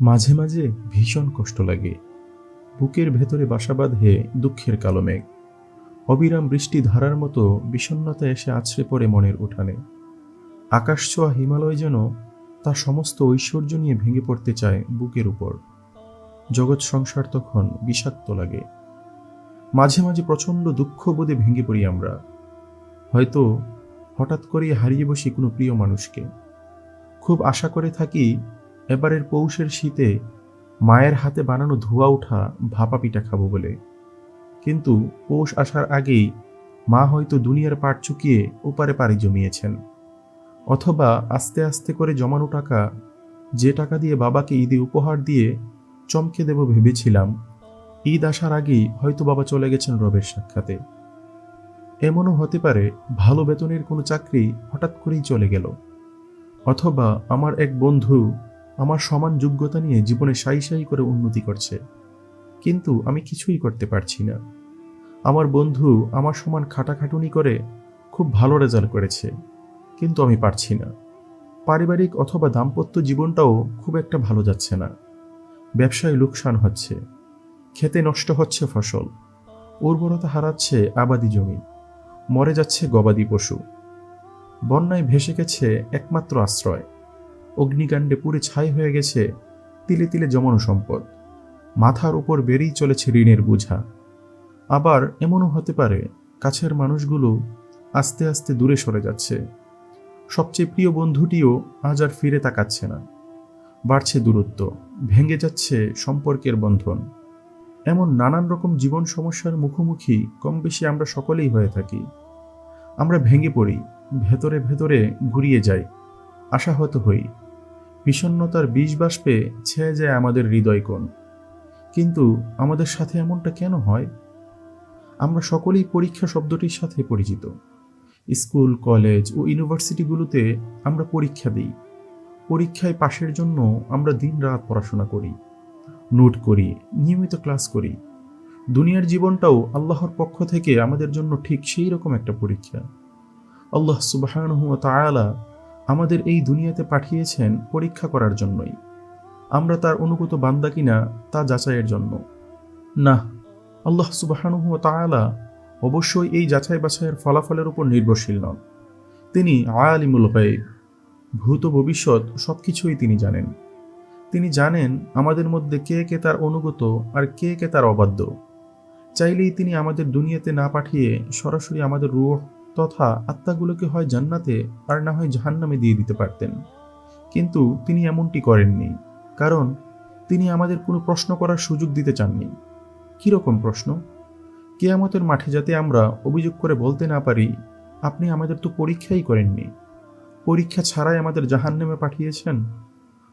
মাঝে মাঝে ভীষণ কষ্ট লাগে। বুকের ভেতরে বাসা বাঁধে দুঃখের কালো মেঘ। অবিরাম বৃষ্টি ধারার মতো বিষণ্ণতা এসে আছড়ে পড়ে মনের উঠানে। আকাশ ছোঁয়া হিমালয় যেন তার সমস্ত ঐশ্বর্য নিয়ে ভেঙে পড়তে চায় বুকের উপর। জগৎ সংসার তখন বিষাক্ত লাগে। মাঝে মাঝে প্রচণ্ড দুঃখ বোধে ভেঙে পড়ি আমরা। হয়তো হঠাৎ করে হারিয়ে বসি কোনো প্রিয় মানুষকে। খুব আশা করে থাকি এবারের পৌষের শীতে মায়ের হাতে বানানো ধোয়া ওঠা ভাপা পিঠা খাব বলে। কিন্তু পৌষ আসার আগেই মা হয়তো দুনিয়ার পাট চুকিয়ে ওপারে পাড়ি জমিয়েছেন। অথবা আস্তে আস্তে করে জমানো টাকা, যে টাকা দিয়ে বাবাকে ঈদে উপহার দিয়ে চমকে দেব ভেবেছিলাম, ঈদ আসার আগেই হয়তো বাবা চলে গেছেন রবের সাক্ষাতে। এমনও হতে পারে ভালো বেতনের কোনো চাকরি হঠাৎ করেই চলে গেল। অথবা আমার এক বন্ধু আমার সমান যোগ্যতা নিয়ে জীবনে সাই সাই করে উন্নতি করছে। কিন্তু আমি কিছুই করতে পারছি না। আমার বন্ধু আমার সমান খাটাখাটুনি করে খুব ভালো রেজাল্ট করেছে, কিন্তু আমি পারছি না। পারিবারিক অথবা দাম্পত্য জীবনটাও খুব একটা ভালো যাচ্ছে না। ব্যবসায় লোকসান হচ্ছে, খেতে নষ্ট হচ্ছে ফসল, উর্বরতা হারাচ্ছে আবাদি জমি, মরে যাচ্ছে গবাদি পশু। বন্যায় ভেসে গেছে একমাত্র আশ্রয়। অগ্নিকাণ্ডে পুড়ে ছাই হয়ে গেছে তিলে তিলে জমানো সম্পদ। মাথার উপর বেরিয়ে চলেছে ঋণের বোঝা। আবার এমনও হতে পারে, কাছের মানুষগুলো আস্তে আস্তে দূরে সরে যাচ্ছে। সবচেয়ে প্রিয় বন্ধুটিও আজ আর ফিরে তাকাচ্ছে না। বাড়ছে দূরত্ব, ভেঙে যাচ্ছে সম্পর্কের বন্ধন। এমন নানান রকম জীবন সমস্যার মুখোমুখি কম বেশি আমরা সকলেই হয়ে থাকি। আমরা ভেঙে পড়ি, ভেতরে ভেতরে ঘুরিয়ে যাই, আশাহত হই। বিষণ্নতার বিষ বাষ্পে ছেয়ে যায় আমাদের হৃদয় কোণ। কিন্তু আমাদের সাথে এমনটা কেন হয়? আমরা সকলেই পরীক্ষা শব্দটির সাথে পরিচিত। স্কুল, কলেজ ও ইউনিভার্সিটিগুলোতে আমরা পরীক্ষা দিই। পরীক্ষায় পাশের জন্য আমরা দিন রাত পড়াশোনা করি। নোট করি, নিয়মিত ক্লাস করি। দুনিয়ার জীবনটাও আল্লাহর পক্ষ থেকে আমাদের জন্য ঠিক সেই রকম একটা পরীক্ষা। আল্লাহ তায়ালা আমাদের এই দুনিয়াতে পাঠিয়েছেন পরীক্ষা করার জন্যই। আমরা তার অনুগত বান্দা কিনা তা যাচাইয়ের জন্য। না আল্লাহ সুবাহানহু তায়ালা অবশ্যই এই যাচাই বাছাইয়ের ফলাফলের উপর নির্ভরশীল নন। তিনি আয়ালিমুল গাইব ভূত ভবিষ্যৎ সব কিছুই তিনি জানেন। তিনি জানেন আমাদের মধ্যে কে কে তার অনুগত আর কে কে তার অবাধ্য। চাইলেই তিনি আমাদের দুনিয়াতে না পাঠিয়ে সরাসরি আমাদের রুহ তথা আত্মাগুলোকে হয় জান্নাতে আর না হয় জাহান্নামে দিয়ে দিতে পারতেন। কিন্তু তিনি এমনটি করেননি, কারণ তিনি আমাদের কোনো প্রশ্ন করার সুযোগ দিতে চাননি। কীরকম প্রশ্ন? কেয়ামতের মাঠে যাতে আমরা অভিযোগ করে বলতে না পারি, আপনি আমাদের তো পরীক্ষাই করেননি। পরীক্ষা ছাড়াই আমাদের জাহান্নামে পাঠিয়েছেন।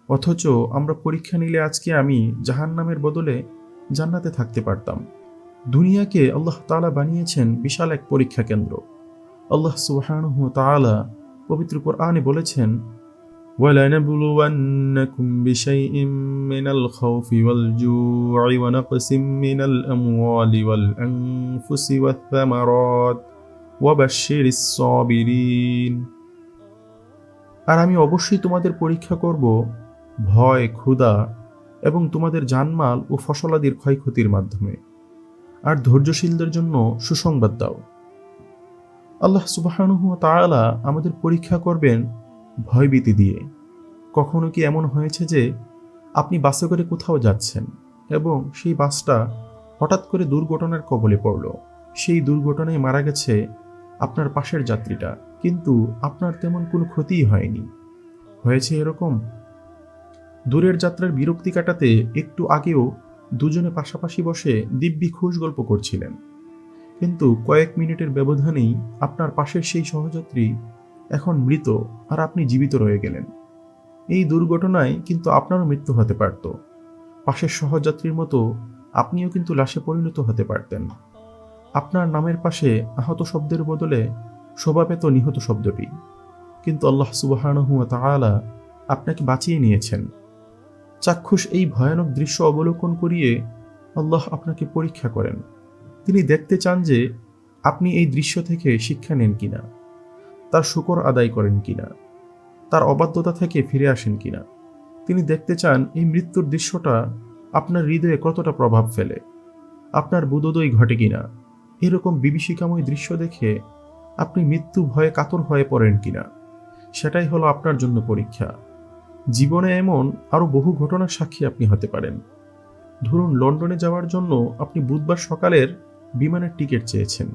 অথচ আমরা পরীক্ষা নিলে আজকে আমি জাহান্নামের বদলে জান্নাতে থাকতে পারতাম। দুনিয়াকে আল্লাহ তালা বানিয়েছেন বিশাল এক পরীক্ষা কেন্দ্র। আল্লাহ সুবহানাহু তাআলা পবিত্র কোরআনে বলেছেন ولنبلونكم بشيء من الخوف والجوع ونقص من الأموال والأنفس والثمرات وبشر الصابرين আর আমি অবশ্যই তোমাদের পরীক্ষা করব ভয় ক্ষুধা এবং তোমাদের জানমাল ও ফসলাদির ক্ষয়ক্ষতির মাধ্যমে আর ধৈর্যশীলদের জন্য সুসংবাদ দাও আল্লাহ সুবাহানুহু তাআলা আমাদের পরীক্ষা করবেন ভয়ভীতি দিয়ে। কখনো কি এমন হয়েছে যে আপনি বাসে করে কোথাও যাচ্ছেন এবং সেই বাসটা হঠাৎ করে দুর্ঘটনার কবলে পড়ল? সেই দুর্ঘটনায় মারা গেছে আপনার পাশের যাত্রীটা, কিন্তু আপনার তেমন কোনো ক্ষতিই হয়নি। হয়েছে এরকম? দূরের যাত্রার বিরক্তি কাটাতে একটু আগেও দুজনে পাশাপাশি বসে দিব্যি খুশ গল্প করছিলেন। কিন্তু কয়েক মিনিটের ব্যবধানেই আপনার পাশের সেই সহযাত্রী এখন মৃত আর আপনি জীবিত রয়ে গেলেন। এই দুর্ঘটনায় কিন্তু আপনারও মৃত্যু হতে পারত। পাশের সহযাত্রীর মতো আপনিও কিন্তু লাশে পরিণত হতে পারতেন। আপনার নামের পাশে আহত শব্দের বদলে শোভা পেত নিহত শব্দটি। কিন্তু আল্লাহ সুবাহানহু তাআলা আপনাকে বাঁচিয়ে নিয়েছেন। চাক্ষুষ এই ভয়ানক দৃশ্য অবলোকন করিয়ে আল্লাহ আপনাকে পরীক্ষা করেন। তিনি দেখতে চান যে আপনি এই দৃশ্য থেকে শিক্ষা নেন কিনা, তার শুকর আদায় করেন কিনা, তার অবাধ্যতা থেকে ফিরে আসেন কিনা। তিনি দেখতে চান এই মৃত্যুর দৃশ্যটা আপনার হৃদয়ে কতটা প্রভাব ফেলে, আপনার বুদোদয় ঘটে কিনা। এরকম বিভীষিকাময় দৃশ্য দেখে আপনি মৃত্যু ভয়ে কাতর হয়ে পড়েন কিনা, সেটাই হলো আপনার জন্য পরীক্ষা। জীবনে এমন আরও বহু ঘটনার সাক্ষী আপনি হতে পারেন। ধরুন, লন্ডনে যাওয়ার জন্য আপনি বুধবার সকালের বিমানের টিকিট চেয়েছেন,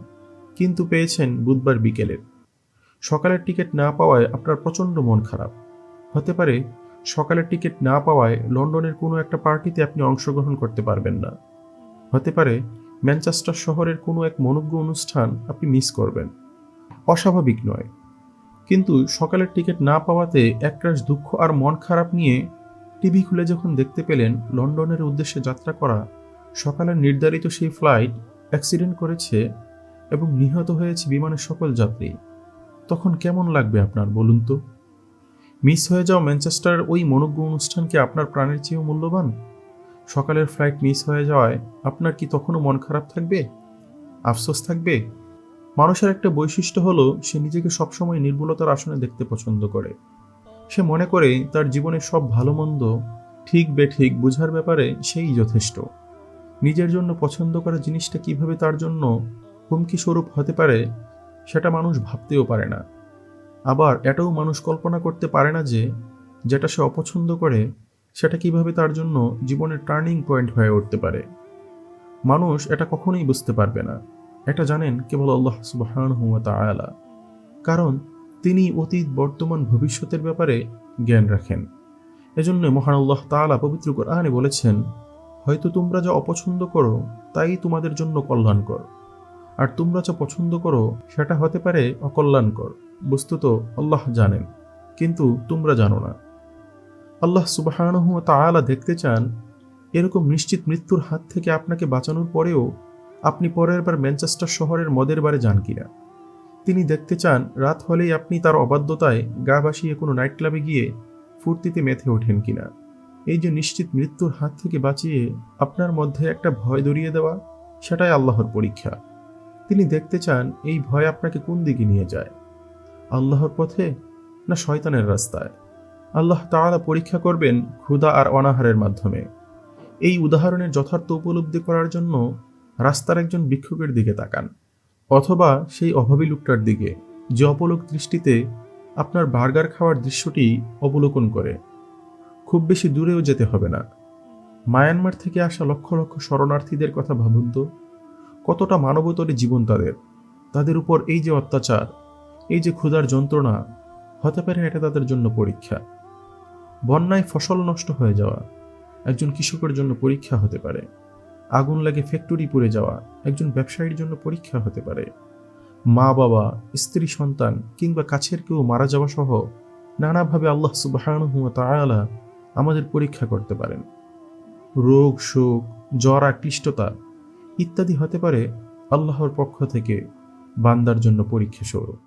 কিন্তু পেয়েছেন বুধবার বিকেলের সকালের টিকিট না পাওয়ায় আপনার প্রচণ্ড মন খারাপ। হতে পারে সকালের টিকিট না পাওয়ায় লন্ডনের কোনো একটা পার্টিতে আপনি অংশগ্রহণ করতে পারবেন না। হতে পারে ম্যানচেস্টার শহরের কোনো এক মনোজ্ঞ অনুষ্ঠান আপনি মিস করবেন। অস্বাভাবিক নয়। কিন্তু সকালের টিকিট না পাওয়াতে একরাশ দুঃখ আর মন খারাপ নিয়ে টিভি খুলে যখন দেখতে পেলেন লন্ডনের উদ্দেশ্যে যাত্রা করা সকালের নির্ধারিত সেই ফ্লাইট অ্যাক্সিডেন্ট করেছে এবং নিহত হয়েছে বিমানের সকল যাত্রী। তখন কেমন লাগবে আপনার, বলুন তো? মিস হয়ে যাওয়া ম্যানচেস্টারের ওই মনোজ্ঞ অনুষ্ঠানকে আপনার প্রাণের চেয়েও মূল্যবান? সকালের ফ্লাইট মিস হয়ে যাওয়ায় আপনার কি তখনও মন খারাপ থাকবে? আফসোস থাকবে? মানুষের একটা বৈশিষ্ট্য হলো, সে নিজেকে সবসময় নির্ভুলতার আসনে দেখতে পছন্দ করে। সে মনে করে তার জীবনের সব ভালো মন্দ ঠিক বেঠিক বোঝার ব্যাপারে সেই যথেষ্ট। নিজের জন্য পছন্দ করা জিনিসটা কীভাবে তার জন্য হুমকি স্বরূপ হতে পারে, সেটা মানুষ ভাবতেও পারে না। আবার এটাও মানুষ কল্পনা করতে পারে না যে, যেটা সে অপছন্দ করে, সেটা কীভাবে তার জন্য জীবনের টার্নিং পয়েন্ট হয়ে উঠতে পারে। মানুষ এটা কখনোই বুঝতে পারবে না। এটা জানেন কেবল আল্লাহ সুবহানাহু ওয়া তাআলা। কারণ তিনি অতীত, বর্তমান, ভবিষ্যতের ব্যাপারে জ্ঞান রাখেন। এজন্য মহান আল্লাহ তাআলা পবিত্র কোরআনে বলেছেন হয়তো তোমরা যা অপছন্দ করো, তাই তোমাদের জন্য কল্যাণকর। আর তোমরা যা পছন্দ করো, সেটা হতে পারে অকল্যাণকর। বস্তুত আল্লাহ জানেন, কিন্তু তোমরা জানো না। আল্লাহ সুবাহানহু তাআলা দেখতে চান, এরকম নিশ্চিত মৃত্যুর হাত থেকে আপনাকে বাঁচানোর পরেও আপনি পরের বার ম্যানচেস্টার শহরের মদের বারে যান কিনা। তিনি দেখতে চান, রাত হলেই আপনি তার অবাধ্যতায় গা ভাসিয়ে কোনো নাইট ক্লাবে গিয়ে ফুর্তিতে মেতে ওঠেন কিনা। এই যে নিশ্চিত মৃত্যুর হাত থেকে বাঁচিয়ে আপনার মধ্যে একটা ভয় দরিয়ে দেওয়া, সেটাই আল্লাহর পরীক্ষা। তিনি দেখতে চান এই ভয় আপনাকে কোন দিকে নিয়ে যায়? আল্লাহর পথে না শয়তানের রাস্তায়? আল্লাহ তাআলা পরীক্ষা করবেন ক্ষুধা আর অনাহারের মাধ্যমে। এই উদাহরণের যথার্থ উপলব্ধি করার জন্য রাস্তার একজন ভিক্ষুকের দিকে তাকান, অথবা সেই অভাবী লোকটার দিকে, যে অপলোক দৃষ্টিতে আপনার বার্গার খাওয়ার দৃশ্যটি অবলোকন করে। খুব বেশি দূরেও যেতে হবে না। মায়ানমার থেকে আসা লক্ষ লক্ষ শরণার্থীদের কথা ভাবুন তো। কতটা মানবতরে জীবন তাদের। তাদের উপর এই যে অত্যাচার, এই যে ক্ষুধার যন্ত্রণা, হতে পারে এটা তাদের জন্য পরীক্ষা। বন্যায় ফসল নষ্ট হয়ে যাওয়া, একজন কৃষকের জন্য পরীক্ষা হতে পারে। আগুন লাগে ফ্যাক্টরি পুড়ে যাওয়া, একজন ব্যবসায়ীর জন্য পরীক্ষা হতে পারে। মা বাবা, স্ত্রী, সন্তান কিংবা কাছের কেউ মারা যাওয়া সহ নানাভাবে আল্লাহ তাআলা আমাদের পরীক্ষা করতে পারেন। রোগ, শোক, জ্বর, আকৃষ্টতা ইত্যাদি হতে পারে আল্লাহর পক্ষ থেকে বান্দার জন্য পরীক্ষা স্বরূপ।